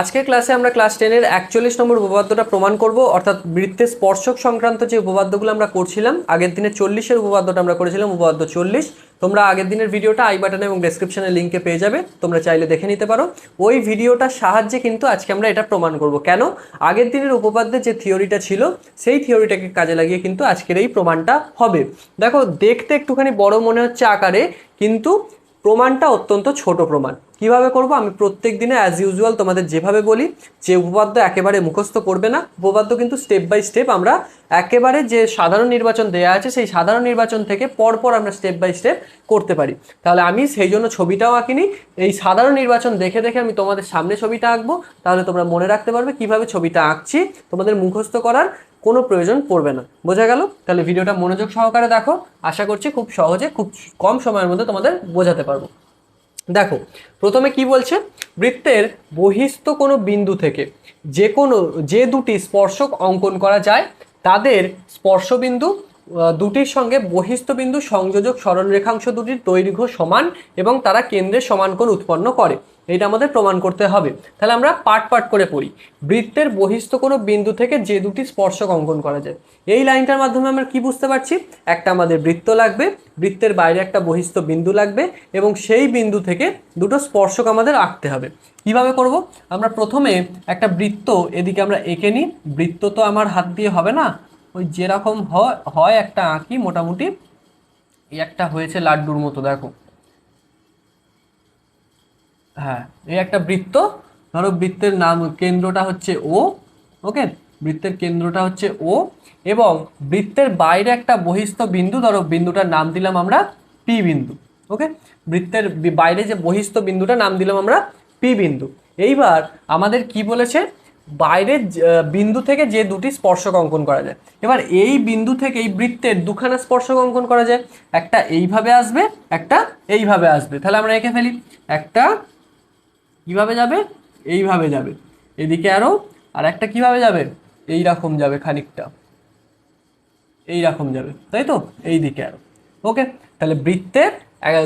আজকের ক্লাসে আমরা ক্লাস টেনের একচল্লিশ নম্বর উপপাদ্যটা প্রমাণ করব, অর্থাৎ বৃত্তের স্পর্শক সংক্রান্ত যে উপপাদ্যগুলো আমরা করছিলাম, আগের দিনের চল্লিশের উপপাদ্যটা আমরা করেছিলাম, উপপাদ্য চল্লিশ। তোমরা আগের দিনের ভিডিওটা আই বাটনে এবং ডেসক্রিপশনে লিঙ্কে পেয়ে যাবে, তোমরা চাইলে দেখে নিতে পারো। ওই ভিডিওটার সাহায্যে কিন্তু আজকে আমরা এটা প্রমাণ করব। কেন? আগের দিনের উপপাদ্যে যে থিওরিটা ছিল, সেই থিওরিটাকে কাজে লাগিয়ে কিন্তু আজকের এই প্রমাণটা হবে। দেখো, দেখতে একটুখানি বড় মনে হচ্ছে আকারে, কিন্তু প্রমাণটা অত্যন্ত ছোট প্রমাণ। কীভাবে করব? আমি প্রত্যেক দিনে অ্যাজ ইউজুয়াল তোমাদের যেভাবে বলি, যে উপপাদ্য একেবারে মুখস্থ করবে না। উপপাদ্য কিন্তু স্টেপ বাই স্টেপ আমরা একেবারে যে সাধারণ নির্বাচন দেয়া আছে, সেই সাধারণ নির্বাচন থেকে পরপর আমরা স্টেপ বাই স্টেপ করতে পারি। তাহলে আমি সেই জন্য ছবিটাও আঁকিনি। এই সাধারণ নির্বাচন দেখে দেখে আমি তোমাদের সামনে ছবিটা আঁকবো। তাহলে তোমরা মনে রাখতে পারবে কীভাবে ছবিটা আঁকছি। তোমাদের মুখস্থ করার কোনো প্রয়োজন পড়বে না। বোঝা গেল? তাহলে ভিডিওটা মনোযোগ সহকারে দেখো। আশা করছি খুব সহজে, খুব কম সময়ের মধ্যে তোমাদের বোঝাতে পারব। দেখো, প্রথমে কি বলছে? বৃত্তের বহিস্থ কোনো বিন্দু থেকে যে কোনো, যে দুটি স্পর্শক অঙ্কন করা যায়, তাদের স্পর্শবিন্দু দুটির সঙ্গে বহিস্থ বিন্দু সংযোজক সরলরেখাংশ দুটির দৈর্ঘ্য সমান এবং তারা কেন্দ্রের সমান কোণ উৎপন্ন করে। এটা আমাদের প্রমাণ করতে হবে। তাহলে আমরা পাট পাট করে পড়ি। বৃত্তের বহিস্থ কোনো বিন্দু থেকে যে দুটি স্পর্শক অঙ্কন করা যায়। এই লাইনটার মাধ্যমে আমরা কি বুঝতে পারছি? একটা আমাদের বৃত্ত লাগবে, বৃত্তের বাইরে একটা বহিস্থ বিন্দু লাগবে এবং সেই বিন্দু থেকে দুটো স্পর্শক আমাদের আঁকতে হবে। কীভাবে করব? আমরা প্রথমে একটা বৃত্ত এদিকে আমরা এঁকে নিই। বৃত্ত তো আমার হাত দিয়ে হবে না। ওই যেরকম হয় একটা আঁকি। মোটামুটি একটা হয়েছে লাড্ডুর মতো, দেখো। হ্যাঁ এই একটা বৃত্ত, ধরো বৃত্তের নাম, কেন্দ্রটা হচ্ছে ও ওকে বৃত্তের কেন্দ্রটা হচ্ছে ও এবং বৃত্তের বাইরে একটা বহিস্থ বিন্দু, ধরো বিন্দুটার নাম দিলাম আমরা পি বিন্দু ওকে বৃত্তের বাইরে যে বহিস্থ বিন্দুটা নাম দিলাম আমরা পি বিন্দু। এইবার আমাদের কি বলেছে? বাইরের বিন্দু থেকে যে দুটি স্পর্শক অঙ্কন করা যায়। এবার এই বিন্দু থেকে এই বৃত্তের দুখানা স্পর্শক অঙ্কন করা যায়। একটা এইভাবে আসবে, একটা এইভাবে আসবে। তাহলে আমরা এঁকে ফেলি। একটা কীভাবে যাবে? এইভাবে যাবে। এদিকে আরও, আর একটা কীভাবে যাবে? এই রকম যাবে খানিকটা। এই রকম যাবে, তাই তো? এই দিকে আরও। ওকে, তাহলে বৃত্তের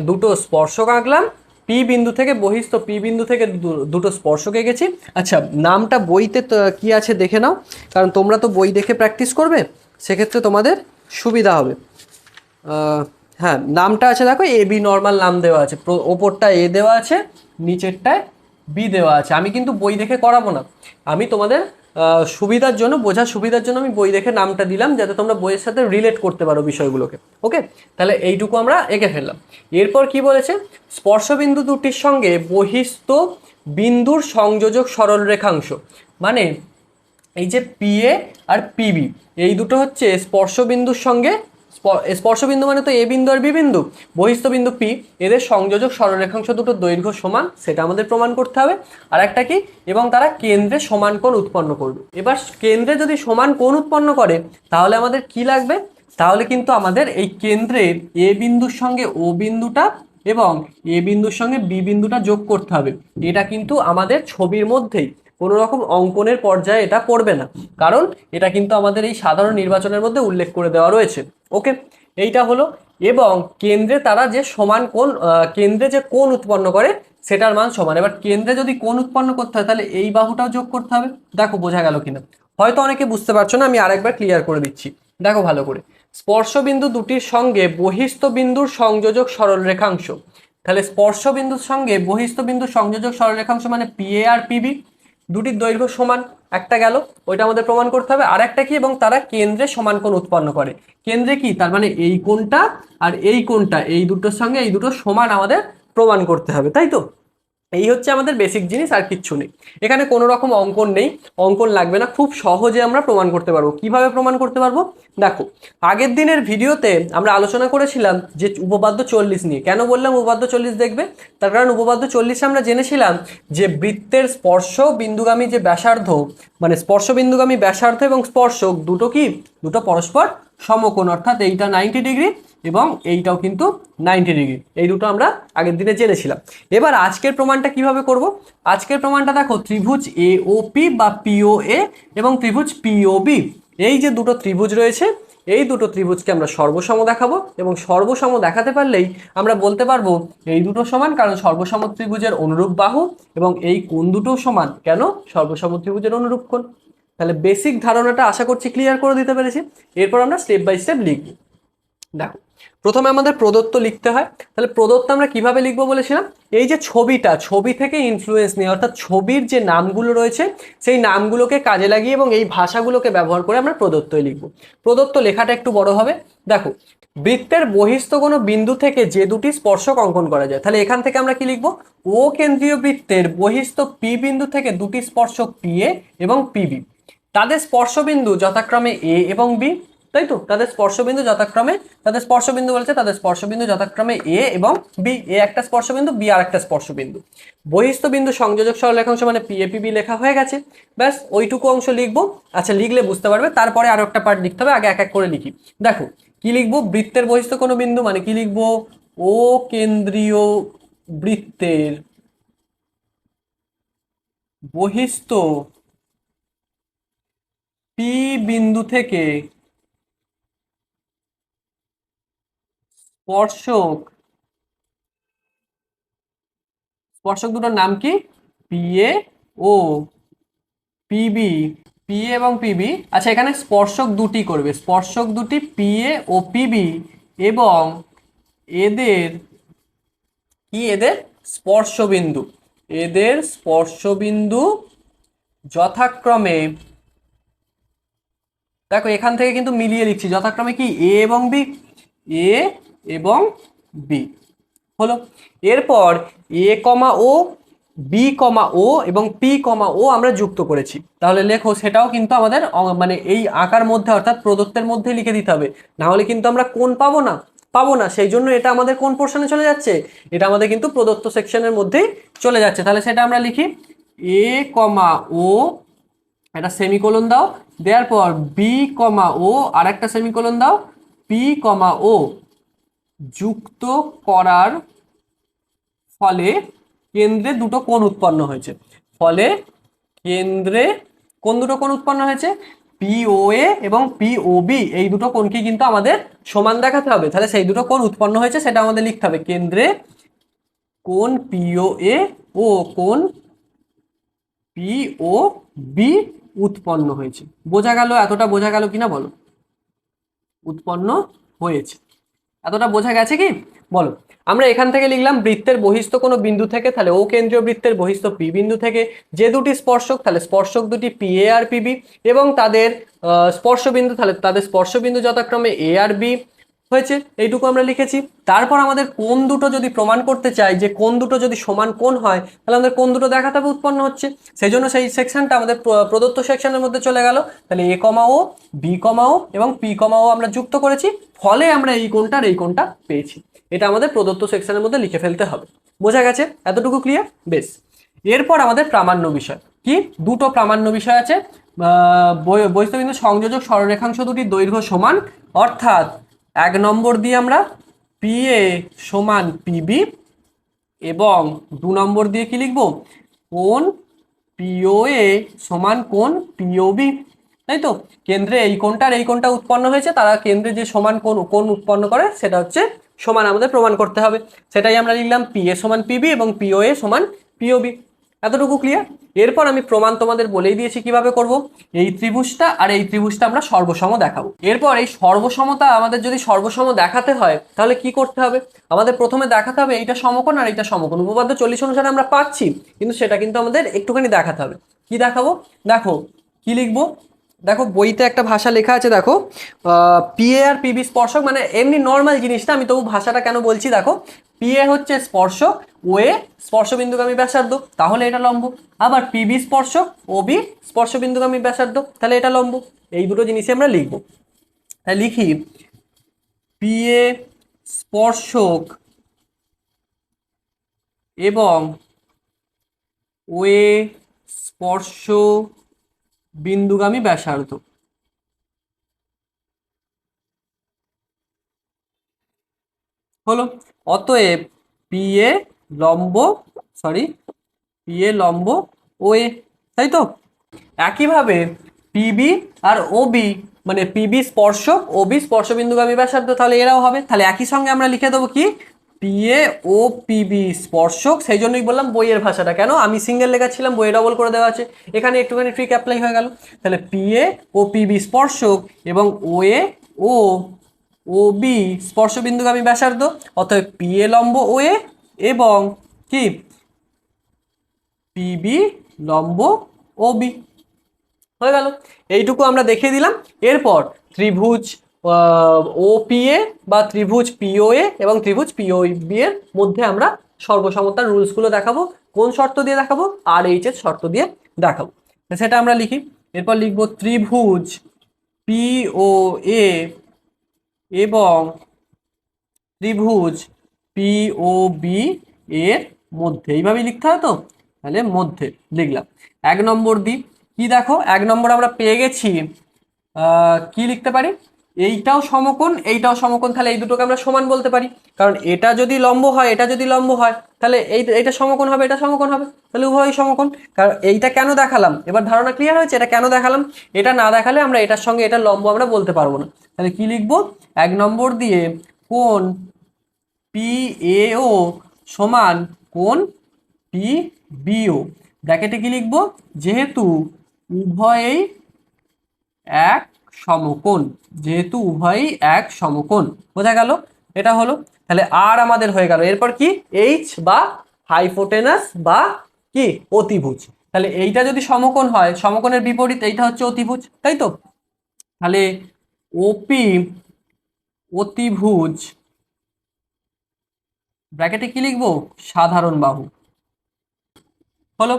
দুটো স্পর্শক আঁকলাম। পি বিন্দু থেকে বহিস্থ পি বিন্দু থেকে দুটো স্পর্শক এঁকেছি। আচ্ছা নামটা বইতে কি আছে দেখে নাও। কারণ তোমরা তো বই দেখে প্র্যাকটিস করবে, সেক্ষেত্রে তোমাদের সুবিধা হবে। হ্যাঁ নামটা আছে দেখো, এ বি নর্মাল নাম দেওয়া আছে। ওপরটা এ দেওয়া আছে, নিচেরটায় বি দেওয়া আছে। আমি কিন্তু বই দেখে করাবো না। আমি তোমাদের সুবিধার জন্য, বোঝার সুবিধার জন্য আমি বই দেখে নামটা দিলাম, যাতে তোমরা বইয়ের সাথে রিলেট করতে পারো বিষয়গুলোকে। ওকে তাহলে এইটুকু আমরা এঁকে ফেললাম। এরপর কি বলেছে? স্পর্শবিন্দু দুটির সঙ্গে বহিস্থ বিন্দুর সংযোজক সরল রেখাংশ। মানে এই যে পিএ আর পিবি এই দুটো হচ্ছে স্পর্শবিন্দুর সঙ্গে স্পর্শবিন্দু মানে তো এ বিন্দু আর বি বিন্দু। বহিস্থ বিন্দু পি, এদের সংযোজক সরলরেখাংশ দুটো দৈর্ঘ্য সমান, সেটা আমাদের প্রমাণ করতে হবে। আর একটা কি? এবং তারা কেন্দ্রে সমান কোণ উৎপন্ন করবে। এবার কেন্দ্রে যদি সমান কোণ উৎপন্ন করে, তাহলে আমাদের কি লাগবে? তাহলে কিন্তু আমাদের এই কেন্দ্রের এ বিন্দুর সঙ্গে ও বিন্দুটা এবং এ বিন্দুর সঙ্গে বি বিন্দুটা যোগ করতে হবে। এটা কিন্তু আমাদের ছবির মধ্যেই। কোনো রকম অঙ্কনের পর্যায়ে এটা পড়বে না। কারণ এটা কিন্তু আমাদের এই সাধারণ নির্বাচনের মধ্যে উল্লেখ করে দেওয়া রয়েছে। ওকে এইটা হলো এবং কেন্দ্রে তারা যে সমান আহ, কেন্দ্রে যে কোণ উৎপন্ন করে সেটার মান সমান। এবার কেন্দ্রে যদি কোণ উৎপন্ন করতে হয় তাহলে এই বাহুটাও যোগ করতে হবে। দেখো বোঝা গেল কিনা। হয়তো অনেকে বুঝতে পারছ না আমি আরেকবার ক্লিয়ার করে দিচ্ছি। দেখো ভালো করে। স্পর্শবিন্দু দুটির সঙ্গে বহিস্থ বিন্দুর সংযোজক সরল রেখাংশ তাহলে স্পর্শবিন্দুর সঙ্গে বহিস্থ বিন্দুর সংযোজক সরলরেখাংশ মানে পিএ আর পিবি দুটির দৈর্ঘ্য সমান। একটা গেল, ওইটা আমাদের প্রমাণ করতে হবে। আর একটা কি এবং তারা কেন্দ্রে সমান কোণ উৎপন্ন করে। কেন্দ্রে কি? তার মানে এই কোণটা আর এই কোণটা, এই দুটোর সঙ্গে এই দুটো সমান আমাদের প্রমাণ করতে হবে, তাই তো? এই হচ্ছে আমাদের বেসিক জিনিস, আর কিচ্ছু নেই। এখানে কোনো রকম অঙ্কন নেই। অঙ্কন লাগবে না। খুব সহজে আমরা প্রমাণ করতে পারব। কীভাবে প্রমাণ করতে পারব? দেখো, আগের দিনের ভিডিওতে আমরা আলোচনা করেছিলাম যে উপপাদ্য চল্লিশ নিয়ে। কেন বললাম উপপাদ্য চল্লিশ দেখবে? তার কারণ উপপাদ্য চল্লিশে আমরা জেনেছিলাম যে বৃত্তের স্পর্শ বিন্দুগামী যে ব্যাসার্ধ মানে স্পর্শ বিন্দুগামী ব্যাসার্ধ এবং স্পর্শক দুটো কি? দুটো পরস্পর সমকোণ। অর্থাৎ এইটা নাইনটি ডিগ্রি এবং এইটাও কিন্তু নাইনটি ডিগ্রি। এই দুটো আমরা আগের দিনে জেনেছিলাম। এবার আজকের প্রমাণটা কীভাবে করব? আজকের প্রমাণটা দেখো, ত্রিভুজ এ ও পি বা পিও এ এবং ত্রিভুজ পিও বি এই যে দুটো ত্রিভুজ রয়েছে, এই দুটো ত্রিভুজকে আমরা সর্বসম দেখাবো এবং সর্বসম দেখাতে পারলেই আমরা বলতে পারব এই দুটো সমান কারণ সর্বসম ত্রিভুজের অনুরূপ বাহু এবং এই কোন দুটো সমান কেন সর্বসম ত্রিভুজের অনুরূপ কোণ। তাহলে বেসিক ধারণাটা আশা করছি ক্লিয়ার করে দিতে পেরেছি। এরপর আমরা স্টেপ বাই স্টেপ লিখব। দেখো প্রথমে আমাদের প্রদত্ত লিখতে হয়। তাহলে প্রদত্ত আমরা কীভাবে লিখব বলেছিলাম? এই যে ছবিটা, ছবি থেকে ইনফ্লুয়েন্স নিয়ে, অর্থাৎ ছবির যে নামগুলো রয়েছে, সেই নামগুলোকে কাজে লাগিয়ে এবং এই ভাষাগুলোকে ব্যবহার করে আমরা প্রদত্তই লিখব। প্রদত্ত লেখাটা একটু বড় হবে। দেখো, বৃত্তের বহিস্থ কোনো বিন্দু থেকে যে দুটি স্পর্শক অঙ্কন করা যায়, তাহলে এখান থেকে আমরা কি লিখব? ও কেন্দ্রীয় বৃত্তের বহিস্থ পি বিন্দু থেকে দুটি স্পর্শক পি এ এবং পিবি তাদের স্পর্শবিন্দু যথাক্রমে এ এবং বি তাই তো? তাদের স্পর্শবিন্দু যথাক্রমে, তাদের স্পর্শবিন্দু বলছে তাদের স্পর্শবিন্দু যথাক্রমে এ এবং বি এ একটা স্পর্শবিন্দু বি আর একটা স্পর্শবিন্দু। বহিস্থ বিন্দু সংযোজক সরলরেখাংশ মানে পিএপিবি লেখা হয়ে গেছে। ব্যাস, ওইটুকু অংশ লিখব। আচ্ছা লিখলে বুঝতে পারবে। তারপরে আরও একটা পার্ট লিখতে হবে, আগে এক এক করে লিখি। দেখো, কি লিখব? বৃত্তের বহিস্থ কোনো বিন্দু মানে কি লিখব? ও কেন্দ্রীয় বৃত্তের বহিস্থ পি বিন্দু থেকে স্পর্শক। স্পর্শক দুটোর নাম কি? পিএ ও। পিবি পিএ এবং পিবি আচ্ছা এখানে স্পর্শক দুটি করবে। স্পর্শক দুটি পিএ ও পিবি এবং এদের কি? এদের স্পর্শবিন্দু। এদের স্পর্শবিন্দু যথাক্রমে দেখো, এখান থেকে কিন্তু মিলিয়ে লিখছি যথাক্রমে কি? এ এবং বি। এ এবং বি হলো, এরপর এ কমা ও বি কমা ও এবং পি কমা ও আমরা যুক্ত করেছি। তাহলে লেখো, সেটাও কিন্তু আমাদের মানে এই আঁকার মধ্যে অর্থাৎ প্রদত্তের মধ্যে লিখে দিতে হবে। না হলে কিন্তু আমরা কোন পাবো না পাবো না, সেই জন্য এটা আমাদের কোন পোর্শনে চলে যাচ্ছে? এটা আমাদের কিন্তু প্রদত্ত সেকশনের মধ্যেই চলে যাচ্ছে। তাহলে সেটা আমরা লিখি এ কমা ও একটা সেমিকোলন দাও, দেওয়ার পর বি কমা ও আর একটা সেমিকোলন দাও পি কমা ও যুক্ত করার ফলে কেন্দ্রে দুটো কোণ উৎপন্ন হয়েছে। ফলে কেন্দ্রে কোন দুটো কোণ উৎপন্ন হয়েছে? পিওএ এবং পিওবি এই দুটো কোণকে কিন্তু আমাদের সমান দেখাতে হবে। তাহলে সেই দুটো কোণ উৎপন্ন হয়েছে, সেটা আমাদের লিখতে হবে। কেন্দ্রে কোন পিওএ ও কোন পি ও বি উৎপন্ন হয়েছে। বোঝা গেল? এতটা বোঝা গেল কিনা বলো? উৎপন্ন হয়েছে। এতটা বোঝা গেছে কি? বলো। আমরা এখান থেকে লিখলাম বৃত্তের বহিস্থ কোনো বিন্দু থেকে, তাহলে ও কেন্দ্রীয় বৃত্তের বহিস্থ পি বিন্দু থেকে, যে দুটি স্পর্শক, তাহলে স্পর্শক দুটি পি এ আর পিবি এবং তাদের স্পর্শ বিন্দু তাহলে তাদের স্পর্শবিন্দু যথাক্রমে এ আর বি হয়েছে এইটুকু আমরা লিখেছি। তারপর আমাদের কোন দুটো যদি প্রমাণ করতে চাই যে কোন দুটো যদি সমান কোন হয় তাহলে আমাদের কোন দুটো দেখাতে হবে উৎপন্ন হচ্ছে। সেই জন্য সেই সেকশনটা আমাদের প্রদত্ত সেকশনের মধ্যে চলে গেল। তাহলে এ কমাও বি কমাও এবং পি কমাও আমরা যুক্ত করেছি। ফলে আমরা এই কোনটার এই কোনটা পেয়েছি। এটা আমাদের প্রদত্ত সেকশনের মধ্যে লিখে ফেলতে হবে। বোঝা গেছে? এতটুকু ক্লিয়ার বেশ। এরপর আমাদের প্রামাণ্য বিষয়। কি? দুটো প্রামাণ্য বিষয় আছে। আহ, বৈ- বৈস্থবিন্দু সংযোজক সরলরেখাংশ দুটি দৈর্ঘ্য সমান। অর্থাৎ এক নম্বর দিয়ে আমরা পি এ সমান পিবি এবং দু নম্বর দিয়ে কি লিখব? কোন পিওএ সমান কোন পিওবি তাই তো? কেন্দ্রে এই কোনটার এই কোনটা উৎপন্ন হয়েছে, তারা কেন্দ্রে যে সমান কোন কোন উৎপন্ন করে, সেটা হচ্ছে সমান আমাদের প্রমাণ করতে হবে। সেটাই আমরা লিখলাম পি এ সমান পিবি এবং পিওএ সমান পিওবি এতটুকু ক্লিয়ার এরপর আমি প্রমাণ তোমাদের বলেই দিয়েছি কীভাবে করব। এই ত্রিভুজটা আর এই ত্রিভুজটা আমরা সর্বসম দেখাবো। এরপর এই সর্বসমতা আমাদের যদি সর্বসম দেখাতে হয়, তাহলে কি করতে হবে? আমাদের প্রথমে দেখাতে হবে এইটা সমকোণ আর এইটা সমকোণ। উপপাদ্য চল্লিশ অনুসারে আমরা পাচ্ছি, কিন্তু সেটা কিন্তু আমাদের একটুখানি দেখাতে হবে। কি দেখাবো? দেখো, কি লিখব? দেখো, বইতে একটা ভাষা লেখা আছে, দেখো পিএ আর পিবি স্পর্শক মানে এমনি নর্মাল জিনিসটা, আমি তবু ভাষাটা কেন বলছি, দেখো পিএ হচ্ছে স্পর্শক ওয়ে স্পর্শবিন্দুগামী ব্যাসার্ধ, তাহলে এটা লম্ব। আবার পিবি স্পর্শক ও বি স্পর্শবিন্দুগামী ব্যাসার্ধ, তাহলে এটা লম্ব। এই দুটো জিনিসই আমরা লিখব। তাই লিখি পিএ স্পর্শক এবং ওয়ে স্পর্শ বিন্দুগামী ব্যাসার্ধ। হলো? অতএব পি এ লম্ব সরি পি এ লম্ব ও এ তাই তো? একইভাবে পিবি আর ওবি মানে পিবি স্পর্শক ও বি স্পর্শবিন্দুগামী ব্যাসার্ধ, তাহলে এরাও হবে। তাহলে একই সঙ্গে আমরা লিখে দেবো কি? পিএ ও পিবি স্পর্শক, সেই জন্যই বললাম বইয়ের ভাষাটা। কেন? আমি সিঙ্গেল লেখাচ্ছিলাম, বইয়ে ডবল করে দেওয়া আছে। এখানে একটুখানি ট্রিক অ্যাপ্লাই হয়ে গেল। তাহলে পিএ ও পিবি স্পর্শক এবং ও এ ও ও বি, স্পর্শবিন্দুগামী ব্যাসার্ধ, অতএব এ লম্ব ও এ এবং কি? পিবি লম্ব ও বি হয়ে গেল। এইটুকু আমরা দেখিয়ে দিলাম। এরপর ত্রিভুজ ও পি এ বা ত্রিভুজ পিও এ এবং ত্রিভুজ পিও বি এর মধ্যে আমরা সর্বসমতার রুলসগুলো দেখাবো। কোন শর্ত দিয়ে দেখাবো? আর এইচ এর শর্ত দিয়ে দেখাবো। সেটা আমরা লিখি। এরপর লিখব ত্রিভুজ পিও এ এবং ত্রিভুজ পিও বি এর মধ্যে। এইভাবেই লিখতে হয় তো? তাহলে মধ্যে লিখলাম। এক নম্বর দিই কি দেখো? এক নম্বর আমরা পেয়ে গেছি কি লিখতে পারি? এইটাও সমকোণ এইটাও সমকোণ, তাহলে এই দুটোকে আমরা সমান বলতে পারি। কারণ এটা যদি লম্ব হয়, এটা যদি লম্ব হয়, তাহলে এই এটা সমকোণ হবে, এটা সমকোণ হবে। তাহলে উভয়ই সমকোণ। কারণ এইটা কেন দেখালাম? এবার ধারণা ক্লিয়ার হয়েছে? এটা কেন দেখালাম? এটা না দেখালে আমরা এটার সঙ্গে এটা লম্ব আমরা বলতে পারব না। তাহলে কি লিখব? এক নম্বর দিয়ে কোন পি এ ও সমান কোন পি বিও ব্র্যাকেটে কি লিখব? যেহেতু উভয়েই এক সমকোণ। যেহেতু উভয়ই এক সমকোণ। বোঝা গেল? এটা হলো, তাহলে আর আমাদের হয়ে গেল। এরপর কি? এইচ বা হাইপোটেনাস বা কি? অতিভুজ। তাহলে এইটা যদি সমকোণ হয়, সমকোণের বিপরীত এইটা হচ্ছে অতিভুজ, তাই তো? তাহলে ওপি অতিভুজ, ব্র্যাকেটে কি লিখব? সাধারণ বাহু। হলো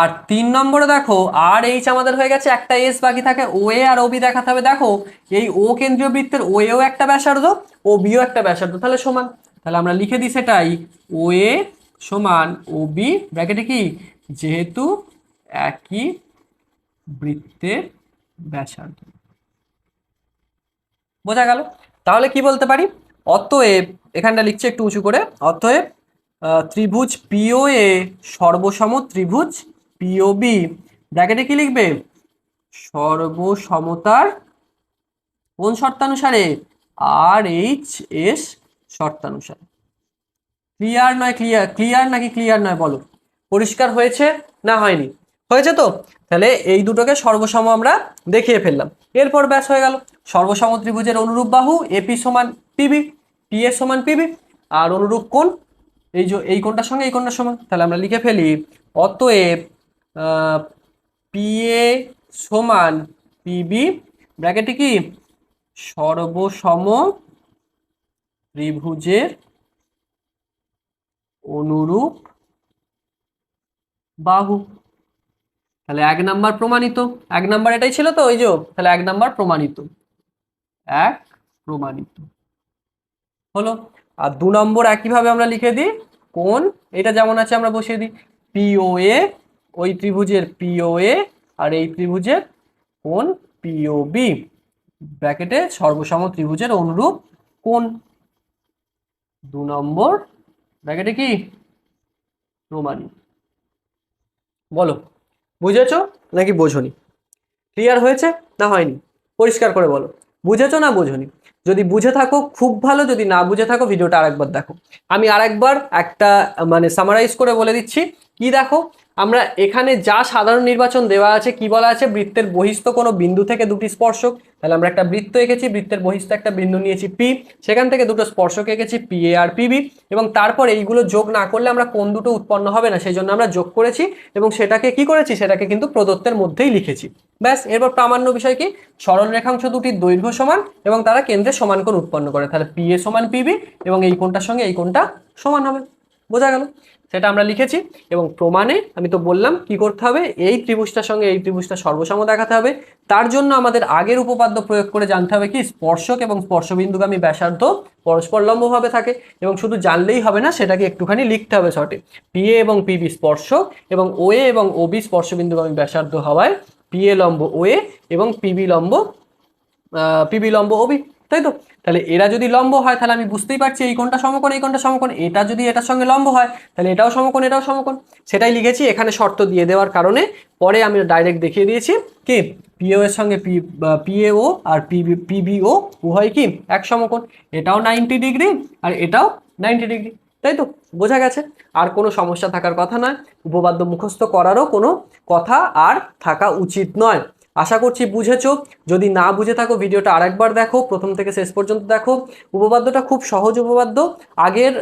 আর তিন নম্বরে দেখো, আর এইচ আমাদের হয়ে গেছে, একটা এস বাকি থাকে ও এ আর ওবি দেখাতে হবে। দেখো, এই ও কেন্দ্রীয় বৃত্তের ও এও একটা ব্যাসার্ধ ও বিও একটা ব্যাসার্ধ। তাহলে সমান, তাহলে আমরা লিখে দিই সেটাই ও এ সমান ও বি ব্র্যাকেটে কি? যেহেতু একই বৃত্তের ব্যাসার্ধ। বোঝা গেল? তাহলে কি বলতে পারি? অতএব, এখানটা লিখছে একটু উঁচু করে, অতএব ত্রিভুজ পিও এ সর্বসম ত্রিভুজ পিও বি ব্র্যাকেটে কি লিখবে? সর্বসমতার কোন শর্তানুসারে? আর এইচ এস শর্তানুসারে। ক্লিয়ার নয় ক্লিয়ার ক্লিয়ার নাকি ক্লিয়ার নয় বলো? পরিষ্কার হয়েছে না হয়নি? হয়েছে তো? তাহলে এই দুটোকে সর্বসম আমরা দেখিয়ে ফেললাম। এরপর ব্যাস হয়ে গেল। সর্বসম ত্রিভুজের অনুরূপ বাহু এপি সমান পিবি পি এ সমান পিবি আর অনুরূপ কোণ? এই যে, এই কোণটার সঙ্গে এই কোণটার সমান। তাহলে আমরা লিখে ফেলি, অতএব পি এ সমান পিবি ব্র্যাকেটে কি? সর্বসম ত্রিভুজের অনুরূপ বাহু। তাহলে এক নাম্বার প্রমাণিত। এক নাম্বার এটাই ছিল তো ওই যে, তাহলে এক নাম্বার প্রমাণিত। এক প্রমাণিত। হলো। আর দু নম্বর একইভাবে আমরা লিখে দিই। কোন? এটা যেমন আছে, আমরা বসিয়ে দিই। পিও এ ওই ত্রিভুজের পিও এ আর এই ত্রিভুজের কোন পিও বি ব্র্যাকেটে সর্বসম ত্রিভুজের অনুরূপ কোন দু নম্বর ব্র্যাকেটে কি? প্রমাণিত। বলো, বুঝেছ নাকি বোঝনি? ক্লিয়ার হয়েছে না হয়নি? পরিষ্কার করে বলো, বুঝেছ না বোঝনি? যদি বুঝে থাকো, খুব ভালো, যদি না বুঝে থাকো, ভিডিওটা আরেকবার দেখো। আমি আরেকবার একটা মানে সামারাইজ করে বলে দিচ্ছি। কি দেখো? আমরা এখানে যা সাধারণ নির্বাচন দেওয়া আছে, কি বলা আছে? বৃত্তের বহিস্থ কোনো বিন্দু থেকে দুটি স্পর্শক। তাহলে আমরা একটা বৃত্ত এঁকেছি, বৃত্তের বহিস্থ একটা বিন্দু নিয়েছি পি সেখান থেকে দুটো স্পর্শক এঁকেছি পি এ আর পিবি এবং তারপর এইগুলো যোগ না করলে আমরা কোন দুটো উৎপন্ন হবে না, সেই জন্য আমরা যোগ করেছি এবং সেটাকে কি করেছি? সেটাকে কিন্তু প্রদত্তের মধ্যেই লিখেছি। ব্যাস, এরপর প্রামাণ্য বিষয় কি? সরল রেখাংশ দুটির দৈর্ঘ্য সমান এবং তারা কেন্দ্রে সমান কোণ উৎপন্ন করে। তাহলে পি এ সমান পিবি এবং এই কোণটার সঙ্গে এই কোণটা সমান হবে। বোঝা গেল? সেটা আমরা লিখেছি এবং প্রমাণে আমি তো বললাম কি করতে হবে, এই ত্রিভুজটার সঙ্গে এই ত্রিভুজটা সর্বসম দেখাতে হবে। তার জন্য আমাদের আগের উপপাদ্য প্রয়োগ করে জানতে হবে কি, স্পর্শক এবং স্পর্শবিন্দুগামী ব্যাসার্ধ পরস্পর লম্বভাবে থাকে এবং শুধু জানলেই হবে না, সেটাকে একটুখানি লিখতে হবে শর্টে পিএ এবং পিবি স্পর্শক এবং ওএ এবং ওবি স্পর্শবিন্দুগামী ব্যাসার্ধ হওয়ায় পিএ লম্ব ওএ এবং পিবি লম্ব পিবি লম্ব ওবি তাই তো? তাহলে এরা যদি লম্ব হয়, তাহলে আমি বুঝতেই পারছি এই কোনটা সমকোণ, এই কোনটা সমকোণ। এটা যদি এটার সঙ্গে লম্ব হয়, তাহলে এটাও সমকোণ এটাও সমকোণ। সেটাই লিখেছি, এখানে শর্ত দিয়ে দেওয়ার কারণে। পরে আমি ডাইরেক্ট দেখিয়ে দিয়েছি কি? পিও এর সঙ্গে পি পিএও আর পিবি পিবিও উভয় কি? এক সমকোণ। এটাও নাইনটি ডিগ্রি আর এটাও নাইনটি ডিগ্রি তাই তো? বোঝা গেছে? আর কোনো সমস্যা থাকার কথা নয়। উপবাদ্য মুখস্থ করারও কোনো কথা আর থাকা উচিত নয়। আশা করছি বুঝেছ। যদি না বুঝে থাকো ভিডিওটা আরেকবার দেখো, প্রথম থেকে শেষ পর্যন্ত দেখো। উপবাদ্যটা খুব সহজ উপবাদ্য আগের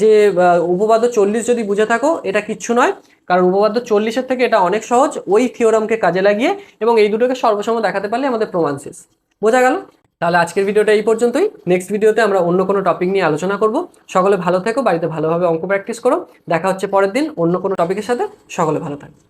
যে উপবাদ্য চল্লিশ যদি বুঝে থাকো, এটা কিচ্ছু নয়। কারণ উপবাদ্য চল্লিশের থেকে এটা অনেক সহজ। ওই থিওরামকে কাজে লাগিয়ে এবং এই দুটোকে সর্বসম দেখাতে পারলে আমাদের প্রমাণ শেষ। বোঝা গেল? তাহলে আজকের ভিডিওটা এই পর্যন্তই। নেক্সট ভিডিওতে আমরা অন্য কোনো টপিক নিয়ে আলোচনা করব। সকলে ভালো থেকো, বাড়িতে ভালোভাবে অঙ্ক প্র্যাকটিস করো। দেখা হচ্ছে পরের দিন অন্য কোনো টপিকের সাথে। সকলে ভালো থাকবে